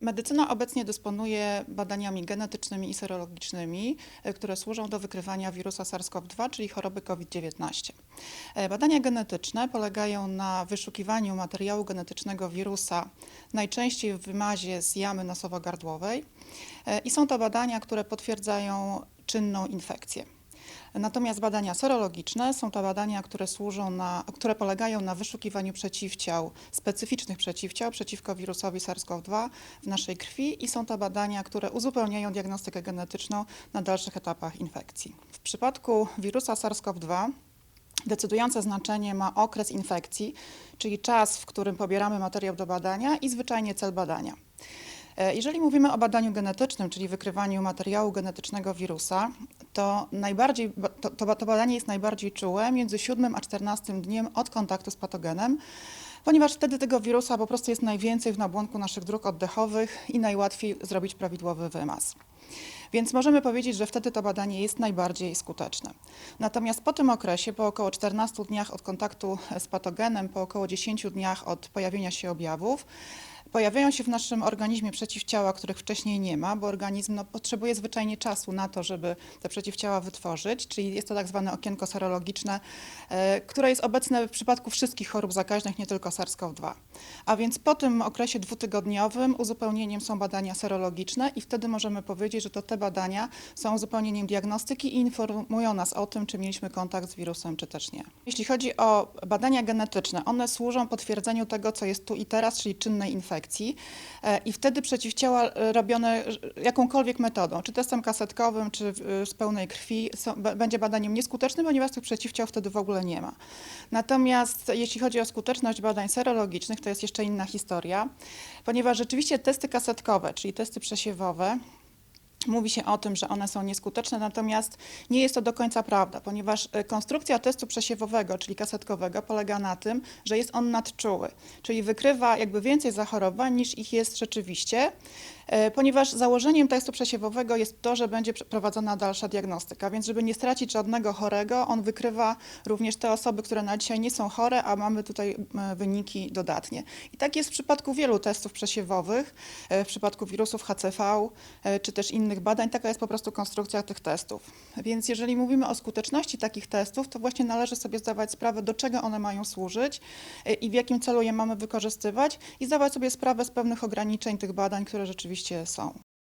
Medycyna obecnie dysponuje badaniami genetycznymi i serologicznymi, e, które służą do wykrywania wirusa SARS-CoV-2, czyli choroby COVID-19. E, Badania genetyczne polegają na wyszukiwaniu materiału genetycznego wirusa, najczęściej w wymazie z jamy nosowo-gardłowej e, i są to badania, które potwierdzają czynną infekcję. Natomiast badania serologiczne są to badania, które służą na, które polegają na wyszukiwaniu przeciwciał, specyficznych przeciwciał przeciwko wirusowi SARS-CoV-2 w naszej krwi i są to badania, które uzupełniają diagnostykę genetyczną na dalszych etapach infekcji. W przypadku wirusa SARS-CoV-2 Decydujące znaczenie ma okres infekcji, czyli czas, w którym pobieramy materiał do badania i zwyczajnie cel badania. E, Jeżeli mówimy o badaniu genetycznym, czyli wykrywaniu materiału genetycznego wirusa, to, najbardziej, to, to, to badanie jest najbardziej czułe między 7 a 14 dniem od kontaktu z patogenem, ponieważ wtedy tego wirusa po prostu jest najwięcej w nabłonku naszych dróg oddechowych i najłatwiej zrobić prawidłowy wymaz. Więc możemy powiedzieć, że wtedy to badanie jest najbardziej skuteczne. Natomiast po tym okresie, po około 14 dniach od kontaktu z patogenem, po około 10 dniach od pojawienia się objawów, Pojawiają się w naszym organizmie przeciwciała, których wcześniej nie ma, bo organizm no, potrzebuje zwyczajnie czasu na to, żeby te przeciwciała wytworzyć, czyli jest to tak zwane okienko serologiczne, e, które jest obecne w przypadku wszystkich chorób zakaźnych, nie tylko SARS-CoV-2. A więc po tym okresie dwutygodniowym uzupełnieniem są badania serologiczne i wtedy możemy powiedzieć, że to te badania są uzupełnieniem diagnostyki i informują nas o tym, czy mieliśmy kontakt z wirusem, czy też nie. Jeśli chodzi o badania genetyczne, one służą potwierdzeniu tego, co jest tu i teraz, czyli czynnej infekcji. E, I wtedy przeciwciała e, robione jakąkolwiek metodą, czy testem kasetkowym, czy z pełnej krwi, są, będzie badaniem nieskutecznym, ponieważ tych przeciwciał wtedy w ogóle nie ma. Natomiast jeśli chodzi o skuteczność badań serologicznych, to jest jeszcze inna historia, ponieważ rzeczywiście testy kasetkowe, czyli testy przesiewowe, Mówi się o tym, że one są nieskuteczne, natomiast nie jest to do końca prawda, ponieważ e, konstrukcja testu przesiewowego, czyli kasetkowego, polega na tym, że jest on nadczuły, czyli wykrywa jakby więcej zachorowań niż ich jest rzeczywiście, ponieważ założeniem testu przesiewowego jest to, że będzie prowadzona dalsza diagnostyka, więc żeby nie stracić żadnego chorego, on wykrywa również te osoby, które na dzisiaj nie są chore, a mamy tutaj e, wyniki dodatnie. I tak jest w przypadku wielu testów przesiewowych, e, w przypadku wirusów HCV e, czy też innych badań, taka jest po prostu konstrukcja tych testów. Więc jeżeli mówimy o skuteczności takich testów, to właśnie należy sobie zdawać sprawę, do czego one mają służyć e, i w jakim celu je mamy wykorzystywać i zdawać sobie sprawę z pewnych ograniczeń tych badań, które rzeczywiście oczywiście są.